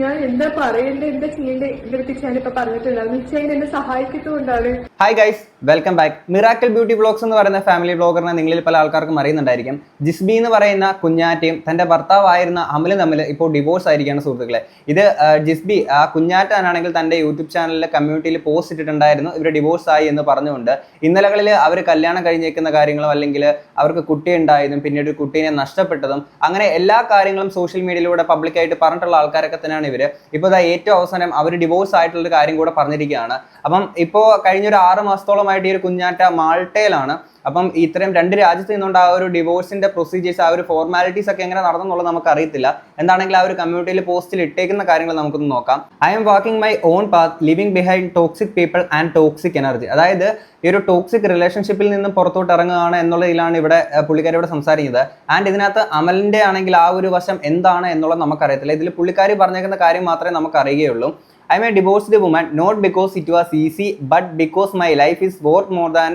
ഞാൻ എന്താ പറയണ്ടേ എന്താ ചെയ്യണ്ടേ? എന്റെ അടുത്ത് ഞാനിപ്പോ പറഞ്ഞിട്ടുണ്ടാവും നിശ്ചയം എന്നെ സഹായിക്കത്തുകൊണ്ടാണ് hi guys welcome back miracle beauty blogs എന്ന് പറയുന്ന ഫാമിലി ബ്ലോഗറിനെ നിങ്ങളിൽ പല ആൾക്കാർക്കും അറിയുന്നുണ്ടായിരിക്കും. ജിസ്ബി എന്ന് പറയുന്ന കുഞ്ഞാറ്റയും തന്റെ ഭർത്താവായിരുന്ന അമലും തമ്മിൽ ഇപ്പോൾ ഡിവോഴ്സ് ആയിരിക്കുകയാണ് സുഹൃത്തുക്കളെ. ഇത് ജിസ്ബി ആ കുഞ്ഞാറ്റാനാണെങ്കിൽ തന്റെ യൂട്യൂബ് ചാനലിലെ കമ്മ്യൂണിറ്റിയിൽ പോസ്റ്റ് ഇട്ടിട്ടുണ്ടായിരുന്നു. ഇവർ ഡിവോഴ്സ് ആയി എന്ന് പറഞ്ഞുകൊണ്ട് ഇന്നലകളിൽ അവർ കല്യാണം കഴിഞ്ഞേക്കുന്ന കാര്യങ്ങളും അല്ലെങ്കിൽ അവർക്ക് കുട്ടി ഉണ്ടായതും പിന്നീട് കുട്ടീനെ നഷ്ടപ്പെട്ടതും അങ്ങനെ എല്ലാ കാര്യങ്ങളും സോഷ്യൽ മീഡിയയിലൂടെ പബ്ലിക്കായിട്ട് പറഞ്ഞിട്ടുള്ള ആൾക്കാരൊക്കെ തന്നെയാണ് ഇവർ ഇപ്പോൾ ഏറ്റവും അവസാനം അവർ ഡിവോഴ്സ് ആയിട്ടുള്ള ഒരു കാര്യം കൂടെ പറഞ്ഞിരിക്കുകയാണ്. അപ്പം ഇപ്പോൾ കഴിഞ്ഞൊരു ആറ് മാസത്തോളമായിട്ട് ഈ ഒരു കുഞ്ഞാറ്റ മാൾട്ടയിലാണ്. അപ്പം ഇത്രയും രണ്ട് രാജ്യത്ത് നിന്നുകൊണ്ട് ആ ഒരു ഡിവോഴ്സിന്റെ പ്രൊസീജിയേഴ്സ് ആ ഒരു ഫോർമാലിറ്റീസ് ഒക്കെ എങ്ങനെ നടന്നെന്നുള്ളത് നമുക്ക് അറിയത്തില്ല എന്താണെങ്കിൽ ആ ഒരു കമ്മ്യൂണിറ്റിയിൽ പോസ്റ്റിൽ ഇട്ടേക്കുന്ന കാര്യങ്ങൾ നമുക്കൊന്ന് നോക്കാം. I'm walking my own path leaving behind toxic people and toxic energy അതായത് ഈ ഒരു ടോക്സിക് റിലേഷൻഷിപ്പിൽ നിന്ന് പുറത്തോട്ട് ഇറങ്ങുകയാണ് എന്നുള്ളതിലാണ് ഇവിടെ പുള്ളിക്കാരി ഇവിടെ സംസാരിക്കുന്നത്. ആൻഡ് ഇതിനകത്ത് അമലിന്റെ ആണെങ്കിൽ ആ ഒരു വശം എന്താണ് എന്നുള്ളത് നമുക്കറിയത്തില്ല. ഇതിൽ പുള്ളിക്കാരി പറഞ്ഞേക്കുന്ന കാര്യം മാത്രമേ നമുക്ക് അറിയുകയുള്ളൂ I may divorce the woman not because it was easy but because my life is worth more than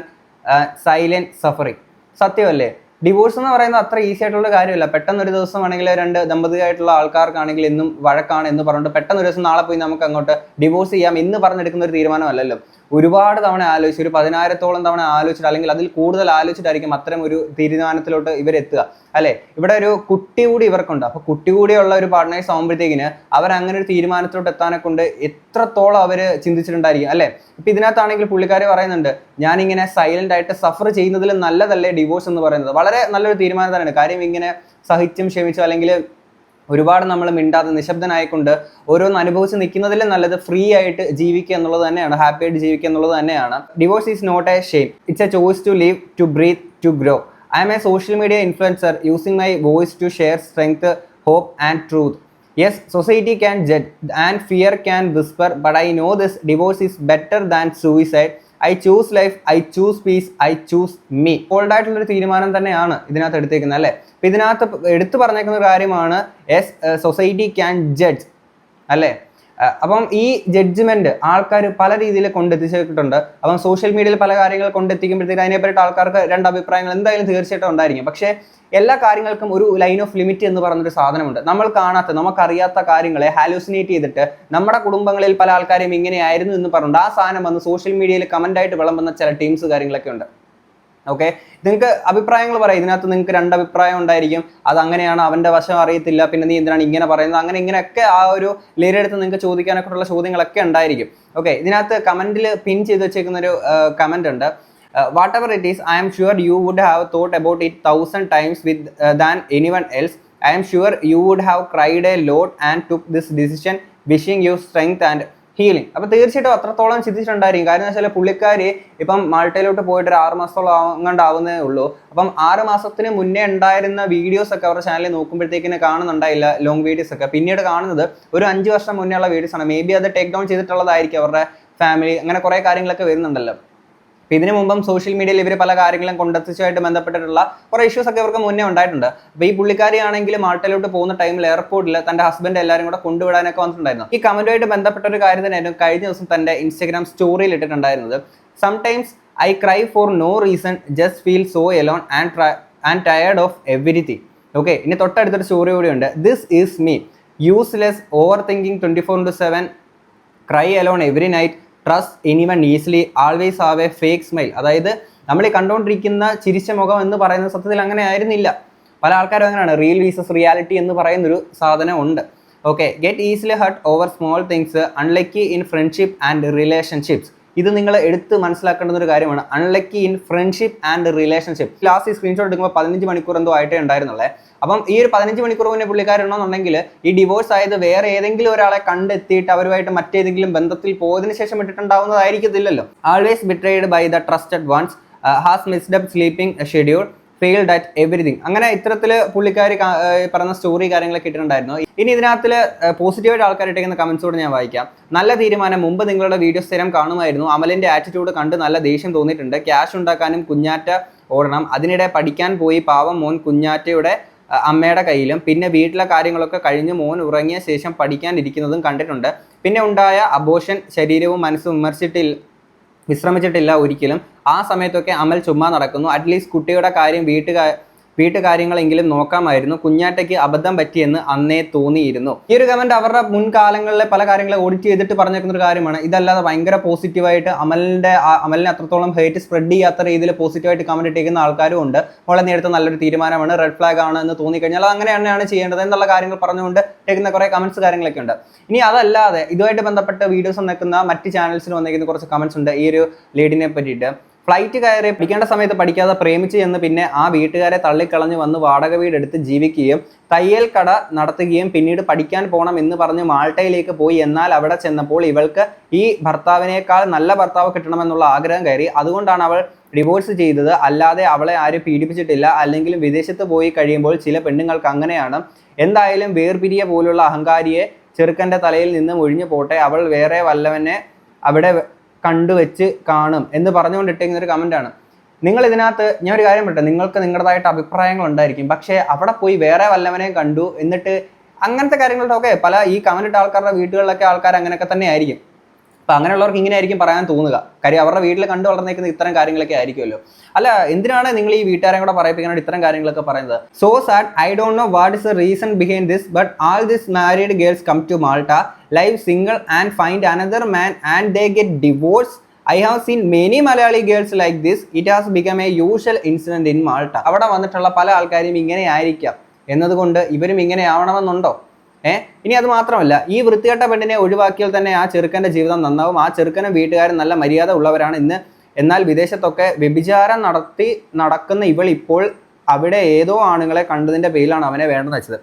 silent suffering സത്യമല്ലേ? ഡിവോഴ്സ് എന്ന് പറയുന്നത് അത്ര ഈസി ആയിട്ടുള്ള കാര്യമല്ല. പെട്ടെന്ന് ഒരു ദിവസം ആണെങ്കിൽ രണ്ട് ദമ്പതിയായിട്ടുള്ള ആൾക്കാർക്കാണെങ്കിൽ ഇന്നും വഴക്കാണ് എന്ന് പറഞ്ഞിട്ട് പെട്ടെന്ന് ഒരു ദിവസം നാളെ പോയി നമുക്ക് അങ്ങോട്ട് ഡിവോഴ്സ് ചെയ്യാം എന്ന് പറഞ്ഞെടുക്കുന്ന ഒരു തീരുമാനമല്ലല്ലോ ഒരുപാട് തവണ ആലോചിച്ച് ഒരു പതിനായിരത്തോളം തവണ ആലോചിച്ചിട്ട് അല്ലെങ്കിൽ അതിൽ കൂടുതൽ ആലോചിച്ചിട്ടായിരിക്കും അത്തരം ഒരു തീരുമാനത്തിലോട്ട് ഇവരെത്തുക. അല്ലെ? ഇവിടെ ഒരു കുട്ടി കൂടി ഇവർക്കുണ്ട്. അപ്പൊ കുട്ടി കൂടിയുള്ള ഒരു പാർട്ട്നേഴ്സ് ആകുമ്പോഴത്തേക്കിന് അവർ അങ്ങനെ ഒരു തീരുമാനത്തിലോട്ട് എത്താനെ കൊണ്ട് എത്രത്തോളം അവർ ചിന്തിച്ചിട്ടുണ്ടായിരിക്കും അല്ലെ? ഇപ്പൊ ഇതിനകത്താണെങ്കിൽ പുള്ളിക്കാർ പറയുന്നുണ്ട് ഞാനിങ്ങനെ സൈലന്റ് ആയിട്ട് സഫർ ചെയ്യുന്നതിൽ നല്ലതല്ലേ ഡിവോഴ്സ് എന്ന് പറയുന്നത്? വളരെ നല്ലൊരു തീരുമാനം തന്നെയാണ്. കാര്യം ഇങ്ങനെ സഹിച്ചും ക്ഷമിച്ചും അല്ലെങ്കിൽ ഒരുപാട് നമ്മൾ മിണ്ടാതെ നിശബ്ദനായിക്കൊണ്ട് ഓരോന്ന് അനുഭവിച്ച് നിൽക്കുന്നതിലും നല്ലത് ഫ്രീ ആയിട്ട് ജീവിക്കുക എന്നുള്ളത് തന്നെയാണ് ഹാപ്പി ആയിട്ട് ജീവിക്കുക എന്നുള്ളത് തന്നെയാണ്. Divorce is not a shame it's a choice to leave to breathe to grow I'm a social media influencer using my voice to share strength hope and truth yes society can judge and fear can whisper but I know this divorce is better than suicide I choose life I choose peace I choose me bold ആയിട്ടുള്ള ഒരു തീരുമാനം തന്നെയാണ് ഇതിനകത്ത് എടുത്തേക്കുന്നത് അല്ലേ? അപ്പൊ ഇതിനകത്ത് എടുത്തു പറഞ്ഞേക്കുന്ന കാര്യമാണ് എസ് സൊസൈറ്റി ക്യാൻ ജഡ്ജ് അല്ലേ? അപ്പം ഈ ജഡ്ജ്മെന്റ് ആൾക്കാർ പല രീതിയിൽ കൊണ്ടെത്തിച്ചിട്ടുണ്ട് അപ്പം സോഷ്യൽ മീഡിയയിൽ പല കാര്യങ്ങൾ കൊണ്ടെത്തിക്കുമ്പോഴത്തേക്ക് അതിനെപ്പറ്റി ആൾക്കാർക്ക് രണ്ട് അഭിപ്രായങ്ങൾ എന്തായാലും തീർച്ചയായിട്ടും ഉണ്ടായിരിക്കും. പക്ഷേ എല്ലാ കാര്യങ്ങൾക്കും ഒരു ലൈൻ ഓഫ് ലിമിറ്റ് എന്ന് പറഞ്ഞൊരു സാധനമുണ്ട്. നമ്മൾ കാണാത്ത നമുക്കറിയാത്ത കാര്യങ്ങളെ ഹാലൂസിനേറ്റ് ചെയ്തിട്ട് നമ്മുടെ കുടുംബങ്ങളിൽ പല ആൾക്കാരും ഇങ്ങനെയായിരുന്നു എന്ന് പറഞ്ഞിട്ടുണ്ട് ആ സാധനം വന്ന് സോഷ്യൽ മീഡിയയിൽ കമന്റ് ആയിട്ട് വിളമ്പുന്ന ചില ടീംസ് കാര്യങ്ങളൊക്കെ ഉണ്ട്. ഓക്കെ നിങ്ങൾക്ക് അഭിപ്രായങ്ങൾ പറയാം. ഇതിനകത്ത് നിങ്ങൾക്ക് രണ്ട് അഭിപ്രായം ഉണ്ടായിരിക്കും. അത് അങ്ങനെയാണ് അവന്റെ വശം അറിയത്തില്ല പിന്നെ നീ എന്തിനാണ് ഇങ്ങനെ പറയുന്നത്? അങ്ങനെ ഇങ്ങനെയൊക്കെ ആ ഒരു ലേരെടുത്ത് നിങ്ങൾക്ക് ചോദിക്കാനൊക്കെ ഉള്ള ചോദ്യങ്ങളൊക്കെ ഉണ്ടായിരിക്കും. ഓക്കെ ഇതിനകത്ത് കമന്റിൽ പിൻ ചെയ്ത് വെച്ചേക്കുന്ന ഒരു കമന്റ് ഉണ്ട്. Whatever it is I'm sure you would have thought about it thousand times with than any one else I'm sure you would have cried a load and took this decision wishing you strength and healing അപ്പൊ തീർച്ചയായിട്ടും അത്രത്തോളം ചിന്തിച്ചിട്ടുണ്ടായിരിക്കും. കാരണം വെച്ചാൽ പുള്ളിക്കാരി ഇപ്പം മാൾട്ടയിലോട്ട് പോയിട്ട് ഒരു ആറ് മാസത്തോളം ഉള്ളൂ. അപ്പം ആറ് മാസത്തിന് മുന്നേ ഉണ്ടായിരുന്ന വീഡിയോസ് ഒക്കെ അവരുടെ ചാനലിൽ നോക്കുമ്പോഴത്തേക്കിനെ കാണുന്നുണ്ടായില്ല ലോങ് വീഡിയോസ് ഒക്കെ. പിന്നീട് കാണുന്നത് ഒരു അഞ്ച് വർഷം മുന്നേ ഉള്ള വീഡിയോസ് ആണ്. മേ ബി അത് ടേക്ക് ഡൗൺ ചെയ്തിട്ടുള്ളതായിരിക്കും അവരുടെ ഫാമിലി അങ്ങനെ കുറെ കാര്യങ്ങളൊക്കെ വരുന്നുണ്ടല്ലോ. അപ്പൊ ഇതിനു മുമ്പും സോഷ്യൽ മീഡിയയിൽ ഇവർ പല കാര്യങ്ങളും കൊണ്ടെത്തിച്ചുമായിട്ട് ബന്ധപ്പെട്ടിട്ടുള്ള കുറേ ഇഷ്യൂസ് ഒക്കെ ഇവർക്ക് മുന്നേ ഉണ്ടായിട്ടുണ്ട്. അപ്പോൾ ഈ പുള്ളിക്കാരി ആണെങ്കിൽ മാൾട്ടയിലോട്ട് പോകുന്ന ടൈമിൽ എയർപോർട്ടിൽ തന്റെ ഹസ്ബൻഡ് എല്ലാവരും കൂടെ കൊണ്ടുവിടാനൊക്കെ വന്നിട്ടുണ്ടായിരുന്നു. ഈ കമന്റുമായിട്ട് ബന്ധപ്പെട്ട ഒരു കാര്യം തന്നെയായിരുന്നു കഴിഞ്ഞ ദിവസം തന്റെ ഇൻസ്റ്റാഗ്രാം സ്റ്റോറിയിൽ ഇട്ടിട്ടുണ്ടായിരുന്നത്. Sometimes I cry for no reason just feel so alone and and tired of everything okay ഇനി തൊട്ടടുത്തൊരു സ്റ്റോറി കൂടി ഉണ്ട്. This is me useless over thinking twenty four into seven cry alone every night trust any one easily always have a fake smile അതായത് നമ്മൾ ഈ കണ്ടുകൊണ്ടിരിക്കുന്ന ചിരിച്ച മുഖം എന്ന് പറയുന്ന സത്യത്തിൽ അങ്ങനെ ആയിരുന്നില്ല. പല ആൾക്കാരും അങ്ങനെയാണ്. റിയൽ വീസസ് റിയാലിറ്റി എന്ന് പറയുന്നൊരു സാധനം ഉണ്ട്. Okay get easily hurt over small things unlucky in friendship and relationships ഇത് നിങ്ങൾ എടുത്ത് മനസ്സിലാക്കേണ്ടുന്ന ഒരു കാര്യമാണ്. Unlucky in friendship and relationship last ഈ സ്ക്രീൻഷോട്ട് എടുക്കുമ്പോൾ പതിനഞ്ച് മണിക്കൂർ എന്തോ ആയിട്ടേ ഉണ്ടായിരുന്നുള്ളേ. അപ്പം ഈ ഒരു പതിനഞ്ച് മണിക്കൂർ മുന്നേ പുള്ളിക്കാരുണ്ടെന്നുണ്ടെങ്കിൽ ഈ ഡിവോഴ്സ് ആയത് വേറെ ഏതെങ്കിലും ഒരാളെ കണ്ടെത്തിയിട്ട് അവരുമായിട്ട് മറ്റേതെങ്കിലും ബന്ധത്തിൽ പോയതിനു ശേഷം ഇട്ടിട്ടുണ്ടാവുന്നതായിരിക്കത്തില്ലല്ലോ. Always betrayed by the trusted ones has missed sleeping schedule failed at everything അങ്ങനെ ഇത്തരത്തിൽ പുള്ളിക്കാർ പറഞ്ഞ സ്റ്റോറി കാര്യങ്ങളൊക്കെ ഇട്ടിട്ടുണ്ടായിരുന്നു. ഇനി ഇതിനകത്തിൽ പോസിറ്റീവായിട്ട് ആൾക്കാർ ഇട്ടേക്കുന്ന കമന്റ്സ് കൂടെ ഞാൻ വായിക്കാം. നല്ല തീരുമാനം മുമ്പ് നിങ്ങളുടെ വീഡിയോ സ്ഥിരം കാണുമായിരുന്നു. അമലിന്റെ ആറ്റിറ്റ്യൂഡ് കണ്ട് നല്ല ദേഷ്യം തോന്നിയിട്ടുണ്ട്. ക്യാഷ് ഉണ്ടാക്കാനും കുഞ്ഞാറ്റ ഓടണം. അതിനിടെ പഠിക്കാൻ പോയി പാവം മോൻ കുഞ്ഞാറ്റയുടെ അമ്മയുടെ കയ്യിലും. പിന്നെ വീട്ടിലെ കാര്യങ്ങളൊക്കെ കഴിഞ്ഞ് മോൻ ഉറങ്ങിയ ശേഷം പഠിക്കാനിരിക്കുന്നതും കണ്ടിട്ടുണ്ട്. പിന്നെ ഉണ്ടായ അബോഷൻ ശരീരവും മനസ്സും വിമർശിച്ചിട്ടില്ല വിശ്രമിച്ചിട്ടില്ല ഒരിക്കലും. ആ സമയത്തൊക്കെ അമൽ ചുമ്മാ നടക്കുന്നു. അറ്റ്ലീസ്റ്റ് കുട്ടിയുടെ കാര്യം വീട്ടുകാർ വീട്ടുകാര്യങ്ങളെങ്കിലും നോക്കാമായിരുന്നു. കുഞ്ഞാറ്റയ്ക്ക് അബദ്ധം പറ്റിയെന്ന് അന്നേ തോന്നിയിരുന്നു. ഈ ഒരു കമന്റ് അവരുടെ മുൻകാലങ്ങളിലെ പല കാര്യങ്ങളെ ഓഡിറ്റ് ചെയ്തിട്ട് പറഞ്ഞേക്കുന്ന ഒരു കാര്യമാണ്. ഇതല്ലാതെ ഭയങ്കര പോസിറ്റീവായിട്ട് അമലിന്റെ അമലിനെ അത്രത്തോളം ഹേറ്റ് സ്പ്രെഡ് ചെയ്യാത്ത രീതിയിൽ പോസിറ്റീവായിട്ട് കമന്റ് ഇട്ടിരിക്കുന്ന ആൾക്കാരും ഉണ്ട്. വളരെ നേരത്തെ നല്ലൊരു തീരുമാനമാണ് റെഡ് ഫ്ലാഗ് ആണ് എന്ന് തോന്നിക്കഴിഞ്ഞാൽ അത് അങ്ങനെ തന്നെയാണ് ചെയ്യേണ്ടത് എന്നുള്ള കാര്യങ്ങൾ പറഞ്ഞുകൊണ്ട് ഇട്ടേക്കുന്ന കുറേ കമന്റ്സ് കാര്യങ്ങളൊക്കെ ഉണ്ട്. ഇനി അതല്ലാതെ ഇതുമായിട്ട് ബന്ധപ്പെട്ട വീഡിയോസ് നിൽക്കുന്ന മറ്റ് ചാനൽസിൽ വന്നിരിക്കുന്ന കുറച്ച് കമന്റ്സ് ഉണ്ട്. ഈ ഒരു ലേഡിനെ പറ്റിയിട്ട്. ഫ്ലൈറ്റ് കയറി പഠിക്കേണ്ട സമയത്ത് പഠിക്കാതെ പ്രേമിച്ച് ചെന്ന് പിന്നെ ആ വീട്ടുകാരെ തള്ളിക്കളഞ്ഞ് വന്ന് വാടക വീടെടുത്ത് ജീവിക്കുകയും തയ്യൽ കട നടത്തുകയും പിന്നീട് പഠിക്കാൻ പോകണം എന്ന് പറഞ്ഞ് മാൾട്ടയിലേക്ക് പോയി. എന്നാൽ അവിടെ ചെന്നപ്പോൾ ഇവൾക്ക് ഈ ഭർത്താവിനേക്കാൾ നല്ല ഭർത്താവ് കിട്ടണമെന്നുള്ള ആഗ്രഹം കയറി. അതുകൊണ്ടാണ് അവൾ ഡിവോഴ്സ് ചെയ്തത്. അല്ലാതെ അവളെ ആരും പീഡിപ്പിച്ചിട്ടില്ല. അല്ലെങ്കിൽ വിദേശത്ത് പോയി കഴിയുമ്പോൾ ചില പെണ്ണുങ്ങൾക്ക് അങ്ങനെയാണ്. എന്തായാലും വേർപിരിയ പോലുള്ള അഹങ്കാരിയെ ചെറുക്കന്റെ തലയിൽ നിന്നും ഒഴിഞ്ഞു പോട്ടെ. അവൾ വേറെ വല്ലവനെ അവിടെ കണ്ടുവച്ച് കാണും എന്ന് പറഞ്ഞുകൊണ്ട് ഒരു കമന്റാണ് നിങ്ങൾ ഇതിനകത്ത് ഞാൻ ഒരു കാര്യം പറയട്ടെ നിങ്ങൾക്ക് നിങ്ങളുടേതായിട്ട് അഭിപ്രായങ്ങൾ ഉണ്ടായിരിക്കും. പക്ഷേ അവിടെ പോയി വേറെ വല്ലവനെയും കണ്ടു എന്നിട്ട് അങ്ങനത്തെ കാര്യങ്ങളുടെ ഒക്കെ പല ഈ കമന്റ് ഇട്ട ആൾക്കാരുടെ വീടുകളിലൊക്കെ ആൾക്കാർ അങ്ങനെയൊക്കെ തന്നെ ആയിരിക്കും. അപ്പൊ അങ്ങനെയുള്ളവർക്ക് ഇങ്ങനെ ആയിരിക്കും പറയാൻ തോന്നുക. കാര്യം അവരുടെ വീട്ടിൽ കണ്ടു വളർന്നേക്കുന്ന ഇത്തരം കാര്യങ്ങളൊക്കെ ആയിരിക്കുമല്ലോ. അല്ല എന്തിനാണ് നിങ്ങൾ ഈ വീട്ടുകാരെ കൂടെ പറയിപ്പിക്കാനായിട്ട് ഇത്തരം കാര്യങ്ങളൊക്കെ പറയുന്നത്? So sad I don't know what is the reason behind this but all this married girls come to Malta live single and find another man and they get divorce I have seen many Malayali girls like this it has become a usual incident in Malta അവിടെ വന്നിട്ടുള്ള പല ആൾക്കാരും ഇങ്ങനെ ആയിരിക്കാം. എന്നതുകൊണ്ട് ഇവരും ഇങ്ങനെ ആവണമെന്നുണ്ടോ? ഏഹ് ഇനി അത് മാത്രമല്ല ഈ വൃത്തികെട്ട പെണ്ണിനെ ഒഴിവാക്കിയാൽ തന്നെ ആ ചെറുക്കന്റെ ജീവിതം നന്നാവും. ആ ചെറുക്കനും വീട്ടുകാരും നല്ല മര്യാദ ഉള്ളവരാണ് ഇന്ന്. എന്നാൽ വിദേശത്തൊക്കെ വ്യഭിചാരം നടത്തി നടക്കുന്ന ഇവൾ ഇപ്പോൾ അവിടെ ഏതോ ആണുങ്ങളെ കണ്ടതിന്റെ പേരിലാണ് അവനെ വേണ്ടെന്ന് വെച്ചത്.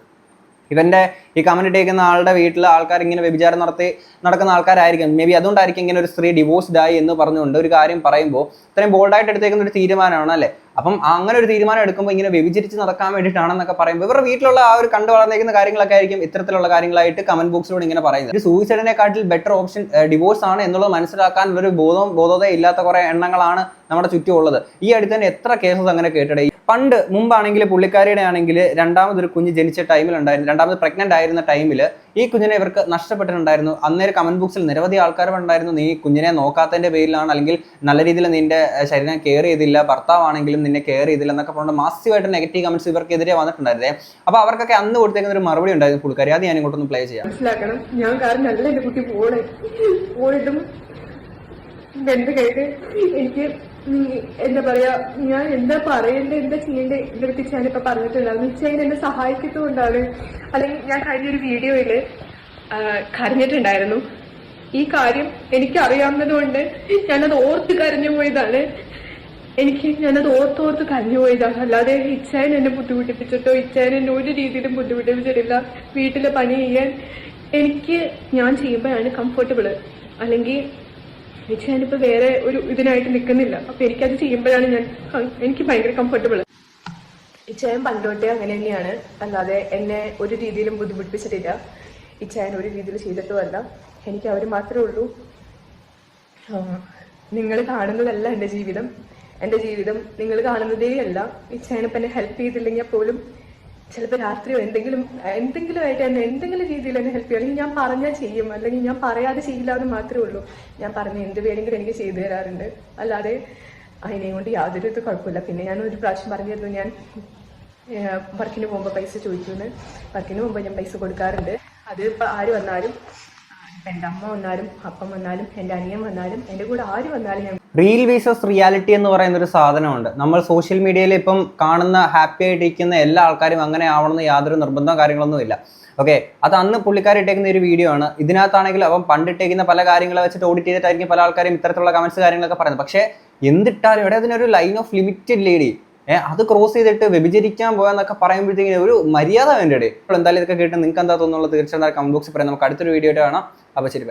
ഇവന്റെ ഈ കമന്റ് ഇട്ടേക്കുന്ന ആളുടെ വീട്ടിൽ ആൾക്കാർ ഇങ്ങനെ വ്യഭിചാരം നടത്തി നടക്കുന്ന ആൾക്കാരായിരിക്കും. മേ ബി അതുകൊണ്ടായിരിക്കും ഇങ്ങനെ ഒരു സ്ത്രീ ഡിവോഴ്സ്ഡ് ആയി എന്ന് പറഞ്ഞുകൊണ്ട് ഒരു കാര്യം പറയുമ്പോൾ ഇത്രയും ബോൾഡായിട്ട് എടുത്തേക്കുന്ന ഒരു തീരുമാനമാണ് അല്ലേ? അപ്പം അങ്ങനെ ഒരു തീരുമാനം എടുക്കുമ്പോൾ ഇങ്ങനെ വ്യഭിചരിച്ച് നടക്കാൻ വേണ്ടിയിട്ടാണെന്നൊക്കെ പറയുമ്പോൾ ഇവരുടെ വീട്ടിലുള്ള ആ ഒരു കണ്ടു വളർന്നേക്കുന്ന കാര്യങ്ങളൊക്കെ ആയിരിക്കും ഇത്തരത്തിലുള്ള കാര്യങ്ങളായിട്ട് കമന്റ് ബോക്സിലൂടെ ഇങ്ങനെ പറയുന്നത്. ഒരു സൂയിസൈഡിനെക്കാട്ടിൽ ബെറ്റർ ഓപ്ഷൻ ഡിവോഴ്സ് ആണ് എന്നുള്ളത് മനസ്സിലാക്കാൻ ഒരു ബോധവും ബോധത ഇല്ലാത്ത കുറേ എണ്ണങ്ങളാണ് നമ്മുടെ ചുറ്റും ഉള്ളത് ഈ അടുത്ത് തന്നെ എത്ര കേസസ് അങ്ങനെ കേട്ടിടേ പണ്ട് മുമ്പാണെങ്കിൽ പുള്ളിക്കാരിയുടെ ആണെങ്കിൽ രണ്ടാമതൊരു കുഞ്ഞ് ജനിച്ച ടൈമിലുണ്ടായിരുന്നു രണ്ടാമത് പ്രഗ്നന്റ് ആയിരുന്ന ടൈമിൽ ഈ കുഞ്ഞിനെ ഇവർക്ക് നഷ്ടപ്പെട്ടിട്ടുണ്ടായിരുന്നു. അന്നേരം കമന്റ് ബോക്സിൽ നിരവധി ആൾക്കാർ ഉണ്ടായിരുന്നു നീ കുഞ്ഞിനെ നോക്കാത്തതിന്റെ പേരിലാണ് അല്ലെങ്കിൽ നല്ല രീതിയിൽ നിന്റെ ശരീരം കെയർ ചെയ്തില്ല ഭർത്താവാണെങ്കിലും നിന്നെ കെയർ ചെയ്തില്ല എന്നൊക്കെ പറഞ്ഞുകൊണ്ട് മാസീവായിട്ട് നെഗറ്റീവ് കമന്റ്സ് ഇവർക്കെതിരെ വന്നിട്ടുണ്ടായിരുന്നേ. അപ്പൊ അവർക്കൊക്കെ അന്ന് കൊടുത്തേക്കുന്ന ഒരു മറുപടി ഉണ്ടായിരുന്നു. പുള്ളിക്കാരി അത് ഞാൻ ഇങ്ങോട്ടൊന്ന് പ്ലേ ചെയ്യാം. മനസ്സിലാക്കണം. ഞാൻ കാരണം കുട്ടി പോണേ. പോയിട്ടും എനിക്ക് എന്താ പറയാ ഞാൻ എന്താ പറയണ്ടേ എന്താ ചെയ്യണ്ടേ? എന്റെ അടുത്ത് ഞാനിപ്പോ പറഞ്ഞിട്ടുണ്ടാവും നിശ്ചയം എന്നെ സഹായിക്കത്തുകൊണ്ടാണ്. അല്ലെങ്കിൽ ഞാൻ കഴിഞ്ഞ ഒരു വീഡിയോയിൽ കരഞ്ഞിട്ടുണ്ടായിരുന്നു. ഈ കാര്യം എനിക്ക് അറിയാവുന്നതുകൊണ്ട് ഞാനത് ഓർത്ത് കരഞ്ഞു പോയതാണ്. എനിക്ക് ഞാനത് ഓർത്തോർത്ത് കരഞ്ഞു പോയതാണ്. അല്ലാതെ ഇച്ഛായൻ എന്നെ ബുദ്ധിമുട്ടിപ്പിച്ചിട്ടോ ഇച്ഛായൻ എന്നെ ഒരു രീതിയിലും ബുദ്ധിമുട്ടിപ്പിച്ചിട്ടില്ല. വീട്ടിലെ പണി ചെയ്യാൻ എനിക്ക് ഞാൻ ചെയ്യുമ്പോഴാണ് കംഫർട്ടബിൾ അല്ലെങ്കിൽ ഞാനിപ്പോ വേറെ ഒരു ഇതിനായിട്ട് നിൽക്കുന്നില്ല അപ്പൊ എനിക്കത് ചെയ്യുമ്പോഴാണ് ഞാൻ എനിക്ക് ഭയങ്കര കംഫർട്ടബിൾ ഇച്ചായൻ പണ്ടോട്ടേ അങ്ങനെ തന്നെയാണ്. അല്ലാതെ എന്നെ ഒരു രീതിയിലും ബുദ്ധിമുട്ടിപ്പിച്ചിട്ടില്ല. ഇച്ചായൻ ഒരു രീതിയിൽ ചെയ്തിട്ടുമല്ല എനിക്ക് അവർ മാത്രമേ ഉള്ളൂ. നിങ്ങൾ കാണുന്നതല്ല എന്റെ ജീവിതം. എന്റെ ജീവിതം നിങ്ങൾ കാണുന്നതേ അല്ല. ഇച്ചായനിപ്പം എന്നെ ഹെൽപ്പ് ചെയ്തില്ലെങ്കിൽ പോലും ചിലപ്പോൾ രാത്രിയോ എന്തെങ്കിലും എന്തെങ്കിലും ആയിട്ട് എന്നെ എന്തെങ്കിലും രീതിയിൽ എന്നെ ഹെൽപ്പ് ചെയ്യും. അല്ലെങ്കിൽ ഞാൻ പറഞ്ഞാൽ ചെയ്യും. അല്ലെങ്കിൽ ഞാൻ പറയാതെ ചെയ്യില്ല എന്ന് മാത്രമേ ഉള്ളൂ. ഞാൻ പറഞ്ഞ എന്ത് വേണമെങ്കിലും എനിക്ക് ചെയ്തു തരാറുണ്ട്. അല്ലാതെ അതിനെ കൊണ്ട് യാതൊരു ഇത് കുഴപ്പമില്ല. പിന്നെ ഞാൻ ഒരു പ്രാവശ്യം പറഞ്ഞിരുന്നു ഞാൻ വർക്കിന് പോകുമ്പോൾ പൈസ ചോദിക്കുമെന്ന്. വർക്കിന് പോകുമ്പോൾ ഞാൻ പൈസ കൊടുക്കാറുണ്ട്. അത് ഇപ്പം ആര് വന്നാലും എന്റെ അമ്മ വന്നാലും അപ്പം വന്നാലും എന്റെ അനിയൻ വന്നാലും എന്റെ കൂടെ ആര് വന്നാലും ഞാൻ റിയൽ വീസസ് റിയാലിറ്റി എന്ന് പറയുന്ന ഒരു സാധനമുണ്ട്. നമ്മൾ സോഷ്യൽ മീഡിയയിൽ ഇപ്പം കാണുന്ന ഹാപ്പി ആയിട്ടിരിക്കുന്ന എല്ലാ ആൾക്കാരും അങ്ങനെ ആവണമെന്ന് യാതൊരു നിർബന്ധം കാര്യങ്ങളൊന്നും ഇല്ല. ഓക്കെ അത് അന്ന് പുള്ളിക്കാർ ഇട്ടേക്കുന്ന ഒരു വീഡിയോ ആണ്. ഇതിനകത്താണെങ്കിൽ അവൻ പണ്ടിട്ടേക്കുന്ന പല കാര്യങ്ങളെ വെച്ചിട്ട് ഓഡിറ്റ് ചെയ്തിട്ടായിരിക്കും പല ആൾക്കാരും ഇത്തരത്തിലുള്ള കമന്റ്സ് കാര്യങ്ങളൊക്കെ പറയുന്നത്. പക്ഷേ എന്തിട്ടാലും ഇവിടെ അതിനൊരു ലൈൻ ഓഫ് ലിമിറ്റഡ് ലേഡി അത് ക്രോസ് ചെയ്തിട്ട് വ്യഭിചരിക്കാൻ പോയെന്നൊക്കെ പറയുമ്പോഴത്തേക്കും ഒരു മര്യാദ വേണ്ടേ അപ്പോൾ എന്തായാലും ഇതൊക്കെ കേട്ട് നിങ്ങൾക്ക് എന്താ തോന്നുന്നുള്ളത്? തീർച്ചയായും കമന്റ് ബോക്സിൽ പറയാം. നമുക്ക് അടുത്തൊരു വീഡിയോ ആയിട്ട് കാണാം. അപ്പോൾ ശരി ബൈ